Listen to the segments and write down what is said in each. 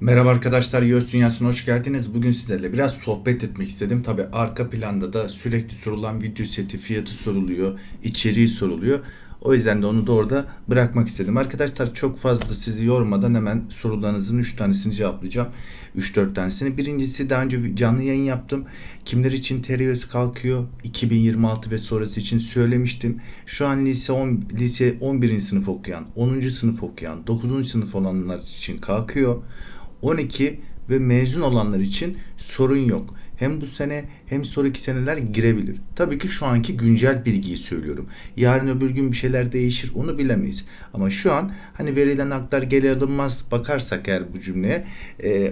Merhaba arkadaşlar, Yöz Dünyası'na hoş geldiniz. Bugün sizlerle biraz sohbet etmek istedim. Tabi arka planda da sürekli sorulan video seti fiyatı soruluyor, içeriği soruluyor. O yüzden de onu da orada bırakmak istedim. Arkadaşlar çok fazla sizi yormadan hemen sorularınızın 3 tanesini cevaplayacağım. 3-4 tanesini. Birincisi daha önce canlı yayın yaptım. Kimler için tereyöz kalkıyor? 2026 ve sonrası için söylemiştim. Şu an lise 10, lise 11. sınıf okuyan, 10. sınıf okuyan, 9. sınıf olanlar için kalkıyor. 12 ve mezun olanlar için sorun yok. Hem bu sene hem sonraki seneler girebilir. Tabii ki şu anki güncel bilgiyi söylüyorum. Yarın öbür gün bir şeyler değişir onu bilemeyiz. Ama şu an hani verilen haklar geri alınmaz bakarsak eğer bu cümleye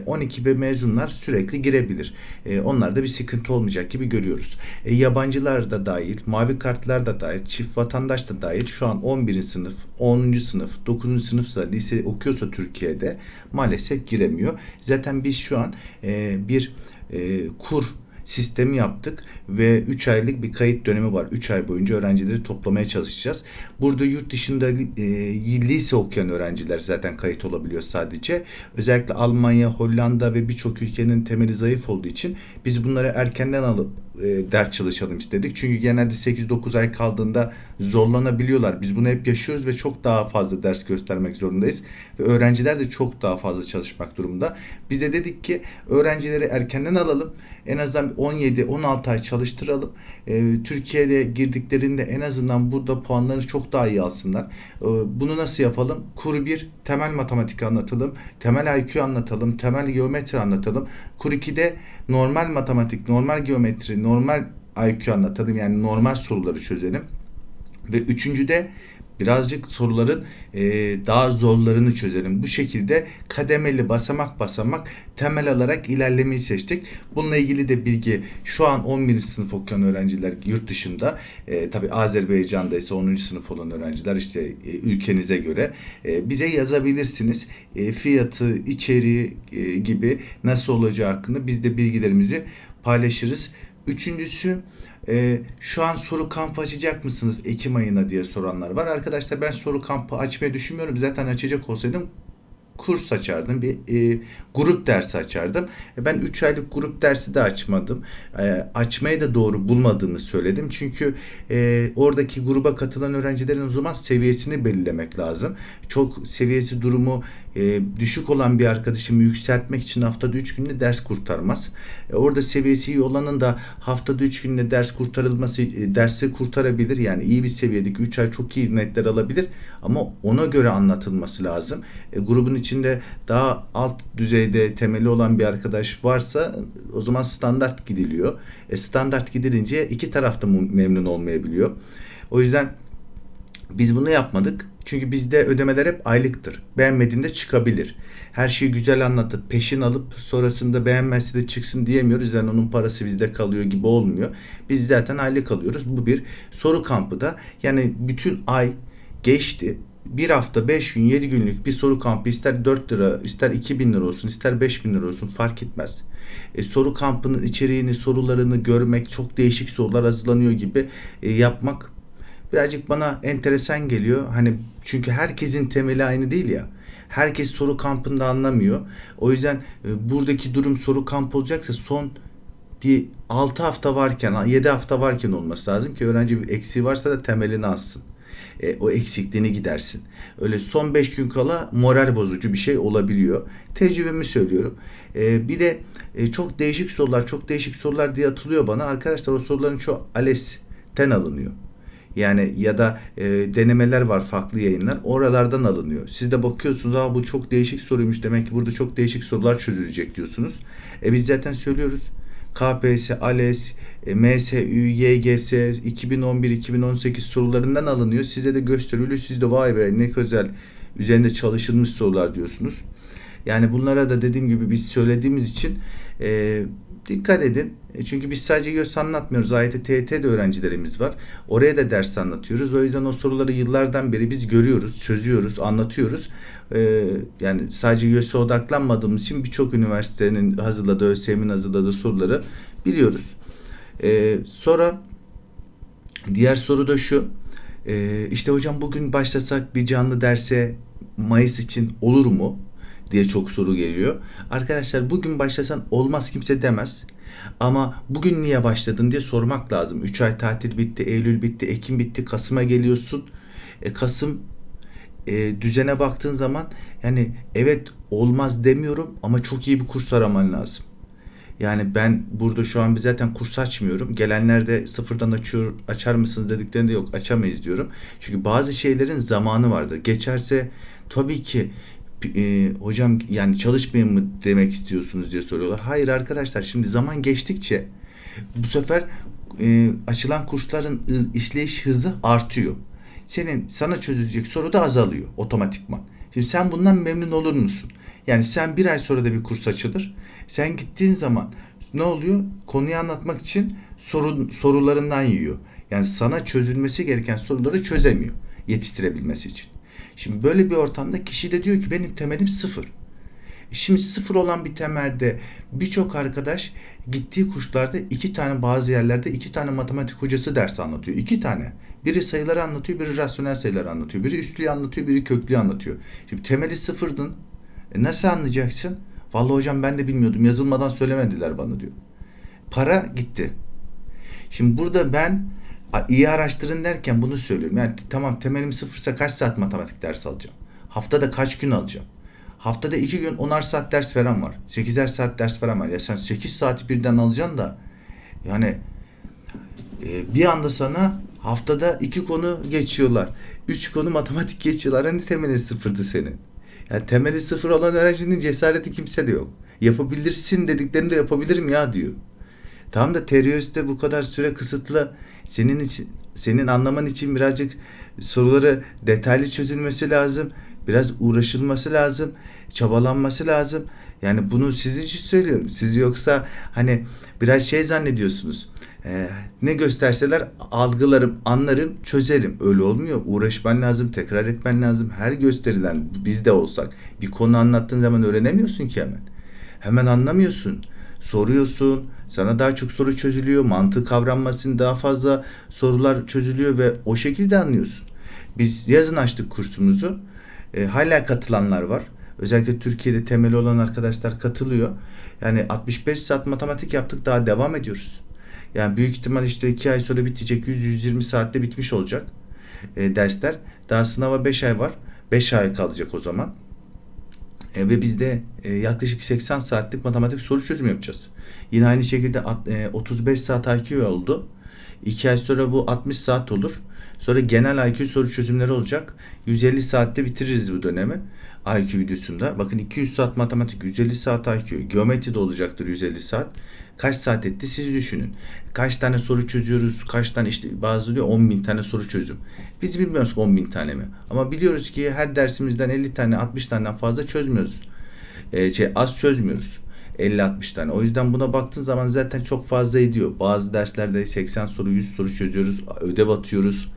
12 ve mezunlar sürekli girebilir. E, onlarda bir sıkıntı olmayacak gibi görüyoruz. E, yabancılar da dahil, mavi kartlar da dahil, çift vatandaş da dahil şu an 11. sınıf, 10. sınıf, 9. sınıfsa lise okuyorsa Türkiye'de maalesef giremiyor. Zaten biz şu an e, bir e, kur sistemi yaptık ve 3 aylık bir kayıt dönemi var. 3 ay boyunca öğrencileri toplamaya çalışacağız. Burada yurt dışında e, lise okuyan öğrenciler zaten kayıt olabiliyor sadece. Özellikle Almanya, Hollanda ve birçok ülkenin temeli zayıf olduğu için biz bunları erkenden alıp e, ders çalışalım istedik. Çünkü genelde 8-9 ay kaldığında zorlanabiliyorlar. Biz bunu hep yaşıyoruz ve çok daha fazla ders göstermek zorundayız. Ve öğrenciler de çok daha fazla çalışmak durumunda. Biz de dedik ki öğrencileri erkenden alalım. En azından 17-16 ay çalıştıralım. E, Türkiye'de girdiklerinde en azından burada puanlarını çok daha iyi alsınlar. E, bunu nasıl yapalım? Kur 1 temel matematik anlatalım. Temel IQ anlatalım. Temel geometri anlatalım. Kur 2'de normal matematik, normal geometri, normal IQ anlatalım. Yani normal soruları çözelim. Ve üçüncüde birazcık soruların e, daha zorlarını çözelim. Bu şekilde kademeli basamak basamak temel alarak ilerlemeyi seçtik. Bununla ilgili de bilgi şu an 11. sınıf okuyan öğrenciler yurt dışında e, tabi Azerbaycan'da ise 10. sınıf olan öğrenciler işte e, ülkenize göre e, bize yazabilirsiniz. E, fiyatı, içeriği e, gibi nasıl olacağı hakkında biz de bilgilerimizi paylaşırız. Üçüncüsü e, şu an soru kampı açacak mısınız Ekim ayına diye soranlar var. Arkadaşlar ben soru kampı açmayı düşünmüyorum. Zaten açacak olsaydım kurs açardım. Bir e, grup dersi açardım. E, ben 3 aylık grup dersi de açmadım. E, açmayı da doğru bulmadığımı söyledim. Çünkü e, oradaki gruba katılan öğrencilerin o zaman seviyesini belirlemek lazım. Çok seviyesi durumu e, düşük olan bir arkadaşımı yükseltmek için haftada 3 günde ders kurtarmaz. E, orada seviyesi iyi olanın da haftada 3 günde ders kurtarılması e, dersi kurtarabilir. Yani iyi bir seviyedeki 3 ay çok iyi netler alabilir ama ona göre anlatılması lazım. E, grubun içinde daha alt düzeyde temeli olan bir arkadaş varsa o zaman standart gidiliyor. E, standart gidilince iki taraf da memnun olmayabiliyor. O yüzden biz bunu yapmadık. Çünkü bizde ödemeler hep aylıktır. Beğenmediğinde çıkabilir. Her şeyi güzel anlatıp peşin alıp sonrasında beğenmezse de çıksın diyemiyoruz. Yani onun parası bizde kalıyor gibi olmuyor. Biz zaten aylık alıyoruz. Bu bir soru kampı da. Yani bütün ay geçti bir hafta 5 gün 7 günlük bir soru kampı ister 4 lira ister 2000 lira olsun ister 5000 lira olsun fark etmez. E, soru kampının içeriğini sorularını görmek çok değişik sorular hazırlanıyor gibi e, yapmak birazcık bana enteresan geliyor. Hani çünkü herkesin temeli aynı değil ya. Herkes soru kampında anlamıyor. O yüzden e, buradaki durum soru kampı olacaksa son bir 6 hafta varken 7 hafta varken olması lazım ki öğrenci bir eksiği varsa da temelini alsın e, o eksikliğini gidersin. Öyle son 5 gün kala moral bozucu bir şey olabiliyor. Tecrübemi söylüyorum. E, bir de e, çok değişik sorular, çok değişik sorular diye atılıyor bana. Arkadaşlar o soruların çoğu ALES'ten alınıyor. Yani ya da e, denemeler var farklı yayınlar. Oralardan alınıyor. Siz de bakıyorsunuz ha bu çok değişik soruymuş. Demek ki burada çok değişik sorular çözülecek diyorsunuz. E biz zaten söylüyoruz. KPSS, ALES, MSÜ, YGS 2011-2018 sorularından alınıyor. Size de gösteriliyor. Siz de vay be ne güzel üzerinde çalışılmış sorular diyorsunuz. Yani bunlara da dediğim gibi biz söylediğimiz için e, dikkat edin. E, çünkü biz sadece YÖS anlatmıyoruz. AYT, TYT de öğrencilerimiz var. Oraya da ders anlatıyoruz. O yüzden o soruları yıllardan beri biz görüyoruz, çözüyoruz, anlatıyoruz. Ee, yani sadece YÖS'e odaklanmadığımız için birçok üniversitenin hazırladığı, ÖSYM'in hazırladığı soruları biliyoruz. Ee, sonra diğer soru da şu. Ee, işte hocam bugün başlasak bir canlı derse Mayıs için olur mu? Diye çok soru geliyor. Arkadaşlar bugün başlasan olmaz kimse demez. Ama bugün niye başladın diye sormak lazım. 3 ay tatil bitti, Eylül bitti, Ekim bitti, Kasım'a geliyorsun. E, Kasım e, düzene baktığın zaman yani evet olmaz demiyorum ama çok iyi bir kurs araman lazım. Yani ben burada şu an zaten kurs açmıyorum. Gelenler de sıfırdan açıyor, açar mısınız dediklerinde yok açamayız diyorum. Çünkü bazı şeylerin zamanı vardır. Geçerse tabii ki e, hocam yani çalışmayın mı demek istiyorsunuz diye soruyorlar. Hayır arkadaşlar şimdi zaman geçtikçe bu sefer e, açılan kursların işleyiş hızı artıyor. Senin sana çözülecek soru da azalıyor otomatikman. Şimdi sen bundan memnun olur musun? Yani sen bir ay sonra da bir kurs açılır. Sen gittiğin zaman ne oluyor? Konuyu anlatmak için sorun, sorularından yiyor. Yani sana çözülmesi gereken soruları çözemiyor yetiştirebilmesi için. Şimdi böyle bir ortamda kişi de diyor ki benim temelim sıfır. Şimdi sıfır olan bir temelde birçok arkadaş gittiği kurslarda iki tane bazı yerlerde iki tane matematik hocası ders anlatıyor. İki tane. Biri sayıları anlatıyor, biri rasyonel sayıları anlatıyor. Biri üstlüğü anlatıyor, biri köklüğü anlatıyor. Şimdi temeli sıfırdın. E nasıl anlayacaksın? Vallahi hocam ben de bilmiyordum. Yazılmadan söylemediler bana diyor. Para gitti. Şimdi burada ben iyi araştırın derken bunu söylüyorum. Yani tamam temelim sıfırsa kaç saat matematik ders alacağım? Haftada kaç gün alacağım? Haftada iki gün onar saat ders veren var. Sekizer saat ders veren var. Ya sen sekiz saati birden alacaksın da yani e, bir anda sana haftada iki konu geçiyorlar. Üç konu matematik geçiyorlar. Hani temeli sıfırdı senin. Yani temeli sıfır olan öğrencinin cesareti kimse de yok. Yapabilirsin dediklerinde yapabilirim ya diyor. Tamam da teröriste bu kadar süre kısıtlı. Senin için senin anlaman için birazcık soruları detaylı çözülmesi lazım. Biraz uğraşılması lazım. Çabalanması lazım. Yani bunu sizin için söylüyorum. Siz yoksa hani biraz şey zannediyorsunuz. Ee, ne gösterseler algılarım, anlarım, çözerim. Öyle olmuyor. Uğraşman lazım, tekrar etmen lazım. Her gösterilen biz de olsak bir konu anlattığın zaman öğrenemiyorsun ki hemen. Hemen anlamıyorsun. Soruyorsun. Sana daha çok soru çözülüyor. Mantık kavranmasın daha fazla sorular çözülüyor ve o şekilde anlıyorsun. Biz yazın açtık kursumuzu. E, hala katılanlar var. Özellikle Türkiye'de temeli olan arkadaşlar katılıyor. Yani 65 saat matematik yaptık daha devam ediyoruz. Yani büyük ihtimal işte 2 ay sonra bitecek 100-120 saatte bitmiş olacak e, dersler. Daha sınava 5 ay var. 5 ay kalacak o zaman. E, ve biz de e, yaklaşık 80 saatlik matematik soru çözümü yapacağız. Yine aynı şekilde at, e, 35 saat IQ oldu. 2 ay sonra bu 60 saat olur. Sonra genel IQ soru çözümleri olacak. 150 saatte bitiririz bu dönemi. IQ videosunda. Bakın 200 saat matematik, 150 saat IQ. Geometri de olacaktır 150 saat. Kaç saat etti siz düşünün. Kaç tane soru çözüyoruz, kaç tane işte bazı diyor 10 bin tane soru çözüm. Biz bilmiyoruz 10 bin tane mi? Ama biliyoruz ki her dersimizden 50 tane 60 taneden fazla çözmüyoruz. Ee, şey az çözmüyoruz. 50-60 tane. O yüzden buna baktığın zaman zaten çok fazla ediyor. Bazı derslerde 80 soru 100 soru çözüyoruz. Ödev atıyoruz.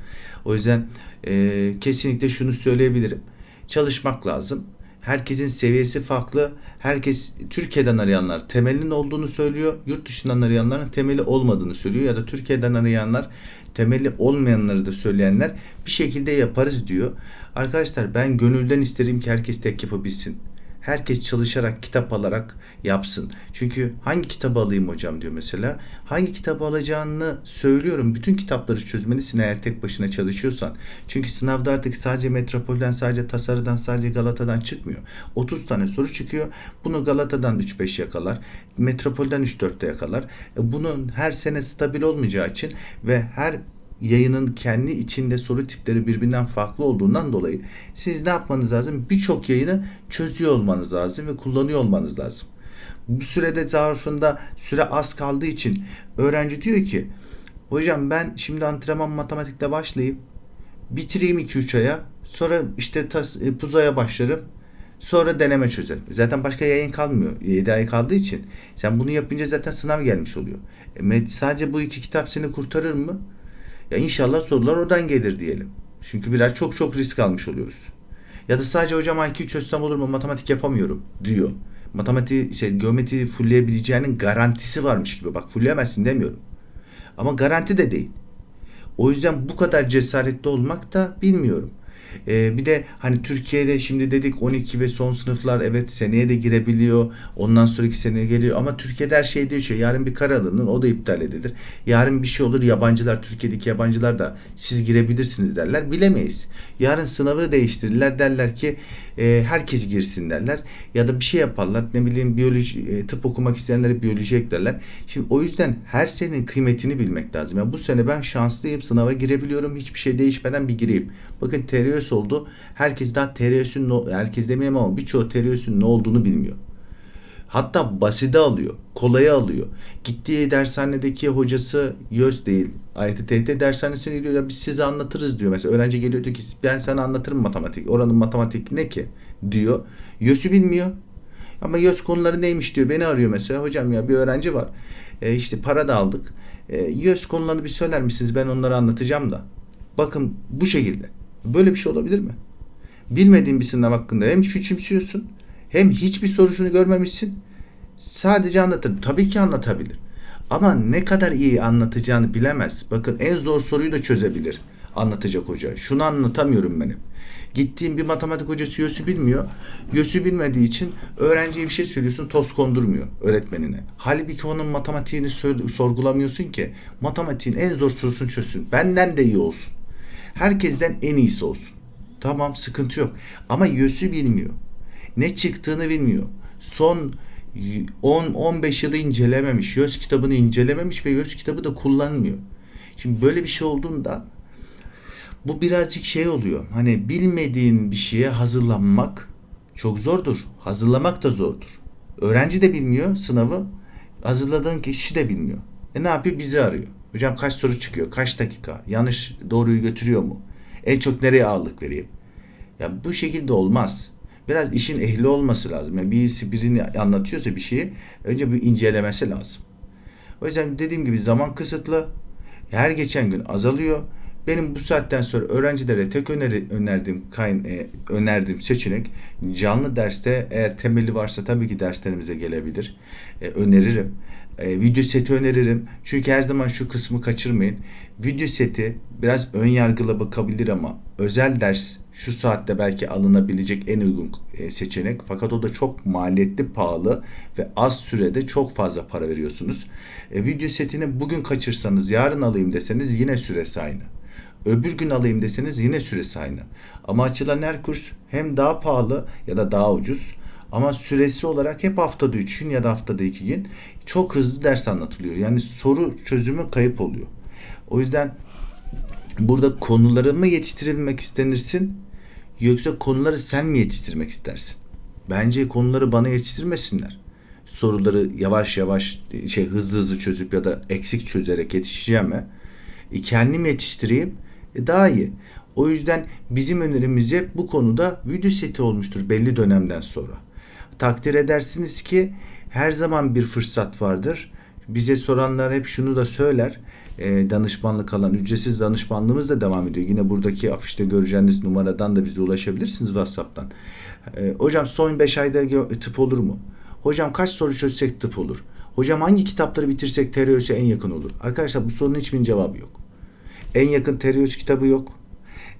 O yüzden e, kesinlikle şunu söyleyebilirim. Çalışmak lazım. Herkesin seviyesi farklı. Herkes Türkiye'den arayanlar temelinin olduğunu söylüyor. Yurt dışından arayanların temeli olmadığını söylüyor. Ya da Türkiye'den arayanlar temeli olmayanları da söyleyenler bir şekilde yaparız diyor. Arkadaşlar ben gönülden isterim ki herkes tek yapabilsin herkes çalışarak kitap alarak yapsın. Çünkü hangi kitabı alayım hocam diyor mesela. Hangi kitabı alacağını söylüyorum. Bütün kitapları çözmelisin eğer tek başına çalışıyorsan. Çünkü sınavda artık sadece Metropol'den, sadece Tasarı'dan, sadece Galata'dan çıkmıyor. 30 tane soru çıkıyor. Bunu Galata'dan 3-5 yakalar. Metropol'den 3-4'te yakalar. E, bunun her sene stabil olmayacağı için ve her yayının kendi içinde soru tipleri birbirinden farklı olduğundan dolayı siz ne yapmanız lazım? Birçok yayını çözüyor olmanız lazım ve kullanıyor olmanız lazım. Bu sürede zarfında süre az kaldığı için öğrenci diyor ki hocam ben şimdi antrenman matematikle başlayayım bitireyim 2-3 aya sonra işte tas, e, puzaya başlarım sonra deneme çözerim. Zaten başka yayın kalmıyor. 7 ay kaldığı için. Sen bunu yapınca zaten sınav gelmiş oluyor. E, sadece bu iki kitap seni kurtarır mı? Ya inşallah sorular oradan gelir diyelim. Çünkü birer çok çok risk almış oluyoruz. Ya da sadece hocam IQ çözsem olur mu matematik yapamıyorum diyor. Matematik şey geometri fullleyebileceğinin garantisi varmış gibi. Bak fullleyemezsin demiyorum. Ama garanti de değil. O yüzden bu kadar cesaretli olmak da bilmiyorum. Ee, bir de hani Türkiye'de şimdi dedik 12 ve son sınıflar evet seneye de girebiliyor. Ondan sonraki seneye geliyor ama Türkiye'de her şey değişiyor. Yarın bir karar alınır o da iptal edilir. Yarın bir şey olur yabancılar Türkiye'deki yabancılar da siz girebilirsiniz derler. Bilemeyiz. Yarın sınavı değiştirirler derler ki e, herkes girsin derler. Ya da bir şey yaparlar ne bileyim biyoloji e, tıp okumak isteyenlere biyoloji eklerler. Şimdi o yüzden her senenin kıymetini bilmek lazım. Yani bu sene ben şanslıyım sınava girebiliyorum hiçbir şey değişmeden bir gireyim. Bakın TRS oldu. Herkes daha TRS'ün herkes demeyeyim ama birçoğu TRS'ün ne olduğunu bilmiyor. Hatta baside alıyor, kolaya alıyor. Gittiği dershanedeki hocası YÖS değil. AYT dershanesine gidiyor ya biz size anlatırız diyor. Mesela öğrenci geliyor diyor ki ben sana anlatırım matematik. Oranın matematik ne ki diyor. YÖS'ü bilmiyor. Ama YÖS konuları neymiş diyor. Beni arıyor mesela. Hocam ya bir öğrenci var. E, işte para da aldık. E, YÖS konularını bir söyler misiniz? Ben onları anlatacağım da. Bakın bu şekilde. Böyle bir şey olabilir mi? Bilmediğin bir sınav hakkında hem küçümsüyorsun hem hiçbir sorusunu görmemişsin. Sadece anlatır. Tabii ki anlatabilir. Ama ne kadar iyi anlatacağını bilemez. Bakın en zor soruyu da çözebilir anlatacak hoca. Şunu anlatamıyorum benim. Gittiğim bir matematik hocası YÖS'ü bilmiyor. YÖS'ü bilmediği için öğrenciye bir şey söylüyorsun toz kondurmuyor öğretmenine. Halbuki onun matematiğini sorgulamıyorsun ki matematiğin en zor sorusunu çözsün. Benden de iyi olsun. Herkesten en iyisi olsun. Tamam sıkıntı yok. Ama YÖS'ü bilmiyor. Ne çıktığını bilmiyor. Son 10-15 yılı incelememiş. YÖS kitabını incelememiş ve YÖS kitabı da kullanmıyor. Şimdi böyle bir şey olduğunda bu birazcık şey oluyor. Hani bilmediğin bir şeye hazırlanmak çok zordur. Hazırlamak da zordur. Öğrenci de bilmiyor sınavı. Hazırladığın kişi de bilmiyor. E ne yapıyor? Bizi arıyor. Hocam kaç soru çıkıyor? Kaç dakika? Yanlış doğruyu götürüyor mu? En çok nereye ağırlık vereyim? Ya bu şekilde olmaz. Biraz işin ehli olması lazım. Yani birisi birini anlatıyorsa bir şeyi önce bir incelemesi lazım. O yüzden dediğim gibi zaman kısıtlı. Her geçen gün azalıyor. Benim bu saatten sonra öğrencilere tek öneri önerdiğim kayn e, önerdiğim seçenek canlı derste eğer temeli varsa tabii ki derslerimize gelebilir. E, öneririm. E, video seti öneririm. Çünkü her zaman şu kısmı kaçırmayın. Video seti biraz ön yargıla bakabilir ama özel ders şu saatte belki alınabilecek en uygun e, seçenek. Fakat o da çok maliyetli, pahalı ve az sürede çok fazla para veriyorsunuz. E, video setini bugün kaçırsanız yarın alayım deseniz yine süresi aynı. Öbür gün alayım deseniz yine süresi aynı. Ama açılan her kurs hem daha pahalı ya da daha ucuz ama süresi olarak hep haftada 3 gün ya da haftada 2 gün çok hızlı ders anlatılıyor. Yani soru çözümü kayıp oluyor. O yüzden burada konuları mı yetiştirilmek istenirsin yoksa konuları sen mi yetiştirmek istersin? Bence konuları bana yetiştirmesinler. Soruları yavaş yavaş şey hızlı hızlı çözüp ya da eksik çözerek yetişeceğim mi? E, kendim yetiştireyim e, daha iyi. O yüzden bizim önerimiz hep bu konuda video seti olmuştur belli dönemden sonra. Takdir edersiniz ki her zaman bir fırsat vardır. Bize soranlar hep şunu da söyler. E, danışmanlık alan ücretsiz danışmanlığımız da devam ediyor. Yine buradaki afişte göreceğiniz numaradan da bize ulaşabilirsiniz WhatsApp'tan. E, hocam son 5 ayda tıp olur mu? Hocam kaç soru çözsek tıp olur? Hocam hangi kitapları bitirsek TRÖS'e en yakın olur? Arkadaşlar bu sorunun hiçbir cevabı yok. En yakın TRÖS kitabı yok.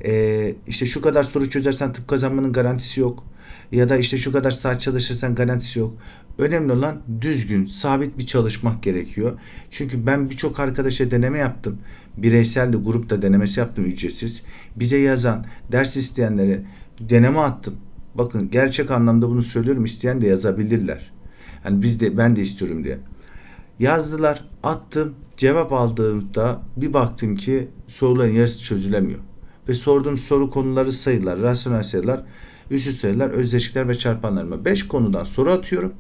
Ee, işte şu kadar soru çözersen tıp kazanmanın garantisi yok. Ya da işte şu kadar saat çalışırsan garantisi yok. Önemli olan düzgün, sabit bir çalışmak gerekiyor. Çünkü ben birçok arkadaşa deneme yaptım. Bireysel de grupta denemesi yaptım ücretsiz. Bize yazan, ders isteyenlere deneme attım. Bakın gerçek anlamda bunu söylüyorum. İsteyen de yazabilirler. Hani biz de ben de istiyorum diye. Yazdılar, attım. Cevap aldığımda bir baktım ki soruların yarısı çözülemiyor. Ve sorduğum soru konuları sayılar, rasyonel sayılar, üstü sayılar, özdeşikler ve çarpanlarıma 5 konudan soru atıyorum.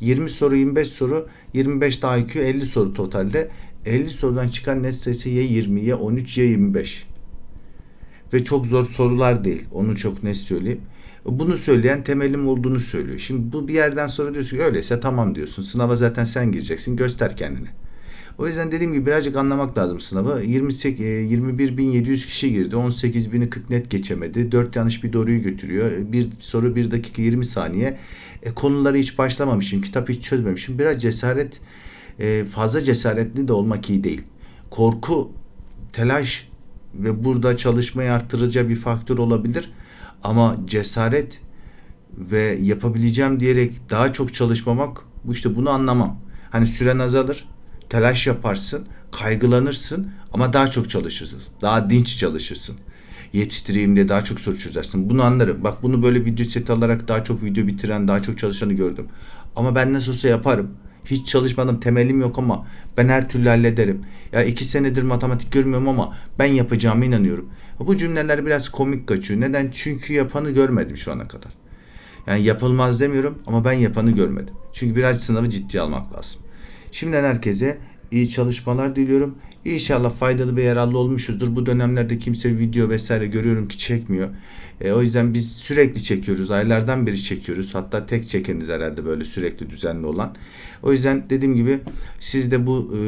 20 soru, 25 soru, 25 daha IQ 50 soru totalde. 50 sorudan çıkan net sayısı ya 20 ya 13 ya 25. Ve çok zor sorular değil. Onu çok net söyleyeyim. Bunu söyleyen temelim olduğunu söylüyor. Şimdi bu bir yerden sonra diyorsun ki öyleyse tamam diyorsun. Sınava zaten sen gireceksin. Göster kendini. O yüzden dediğim gibi birazcık anlamak lazım sınavı. 28 21.700 kişi girdi. 18.000'i 40 net geçemedi. 4 yanlış bir doğruyu götürüyor. Bir soru 1 dakika 20 saniye. E, konuları hiç başlamamışım. Kitap hiç çözmemişim. Biraz cesaret e, fazla cesaretli de olmak iyi değil. Korku, telaş ve burada çalışmayı arttıracağı bir faktör olabilir. Ama cesaret ve yapabileceğim diyerek daha çok çalışmamak bu işte bunu anlamam. Hani süren azalır, telaş yaparsın, kaygılanırsın ama daha çok çalışırsın. Daha dinç çalışırsın. Yetiştireyim diye daha çok soru çözersin. Bunu anlarım. Bak bunu böyle video seti alarak daha çok video bitiren, daha çok çalışanı gördüm. Ama ben nasıl olsa yaparım. Hiç çalışmadım, temelim yok ama ben her türlü hallederim. Ya iki senedir matematik görmüyorum ama ben yapacağıma inanıyorum. Bu cümleler biraz komik kaçıyor. Neden? Çünkü yapanı görmedim şu ana kadar. Yani yapılmaz demiyorum ama ben yapanı görmedim. Çünkü biraz sınavı ciddiye almak lazım. Şimdiden herkese iyi çalışmalar diliyorum. İnşallah faydalı ve yararlı olmuşuzdur. Bu dönemlerde kimse video vesaire görüyorum ki çekmiyor. E, o yüzden biz sürekli çekiyoruz. Aylardan beri çekiyoruz. Hatta tek çekeniz herhalde böyle sürekli düzenli olan. O yüzden dediğim gibi siz de bu e,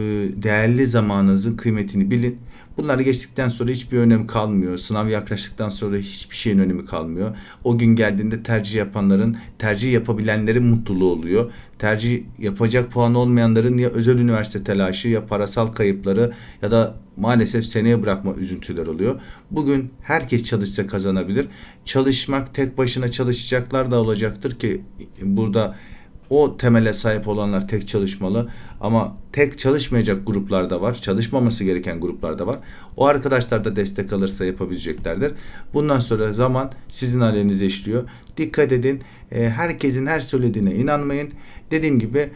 değerli zamanınızın kıymetini bilin. Bunları geçtikten sonra hiçbir önemi kalmıyor. Sınav yaklaştıktan sonra hiçbir şeyin önemi kalmıyor. O gün geldiğinde tercih yapanların, tercih yapabilenlerin mutluluğu oluyor. Tercih yapacak puan olmayanların ya özel üniversite telaşı ya parasal kayıpları ya da maalesef seneye bırakma üzüntüler oluyor. Bugün herkes çalışsa kazanabilir. Çalışmak tek başına çalışacaklar da olacaktır ki burada o temele sahip olanlar tek çalışmalı ama tek çalışmayacak gruplar da var. Çalışmaması gereken gruplar da var. O arkadaşlar da destek alırsa yapabileceklerdir. Bundan sonra zaman sizin aleyhinize işliyor. Dikkat edin. E, herkesin her söylediğine inanmayın. Dediğim gibi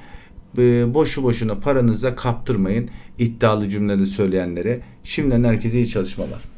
e, boşu boşuna paranıza kaptırmayın iddialı cümleleri söyleyenlere. Şimdiden herkese iyi çalışmalar.